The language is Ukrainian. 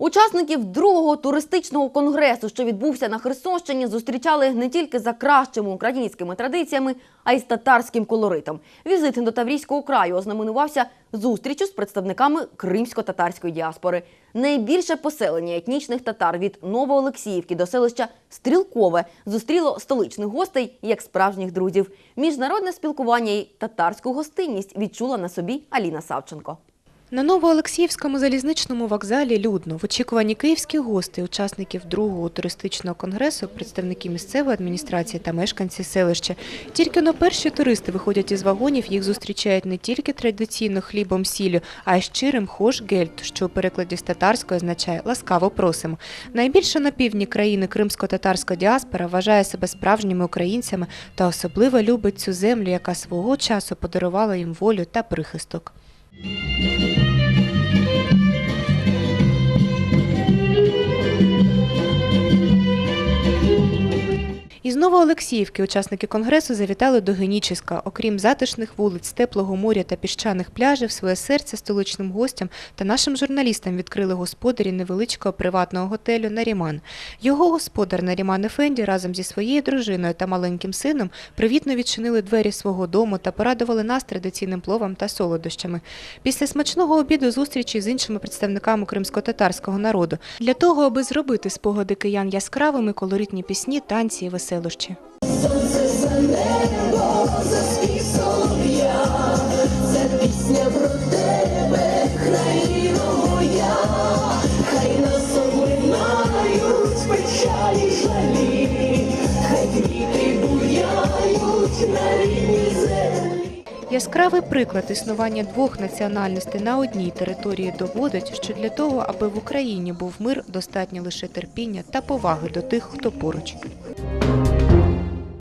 Учасників другого туристичного конгресу, що відбувся на Херсонщині, зустрічали не тільки за кращими українськими традиціями, а й з татарським колоритом. Візит до Таврійського краю ознаменувався зустрічю з представниками кримсько-татарської діаспори. Найбільше поселення етнічних татар від Новоолексіївки до селища Стрілкове зустріло столичних гостей як справжніх друзів. Міжнародне спілкування і татарську гостинність відчула на собі Аліна Савченко. На Новоолексіївському залізничному вокзалі людно в очікуванні київських гостей, учасників другого туристичного конгресу, представники місцевої адміністрації та мешканці селища. Тільки на перші туристи виходять із вагонів, їх зустрічають не тільки традиційно хлібом сіллю, а й щирим хош гельт, що у перекладі з татарської означає ласкаво просимо. Найбільше на півдні країни кримсько-татарська діаспора вважає себе справжніми українцями та особливо любить цю землю, яка свого часу подарувала їм волю та прихисток. Новоолексіївки учасники конгресу завітали до Геніческа. Окрім затишних вулиць, теплого моря та піщаних пляжів, своє серце столичним гостям та нашим журналістам відкрили господарі невеличкого приватного готелю Наріман. Його господар Наріман Ефенді разом зі своєю дружиною та маленьким сином привітно відчинили двері свого дому та порадували нас традиційним пловом та солодощами. Після смачного обіду зустрічі з іншими представниками кримсько-татарського народу для того, аби зробити спогади киян яскравими, колоритні пісні, танці і веселощі. Пісня про тебе, країно моя, хай нас облинають печалі жалі, хай квіти буяють на рідній землі. Яскравий приклад існування двох національностей на одній території доводить, що для того, аби в Україні був мир, достатньо лише терпіння та поваги до тих, хто поруч.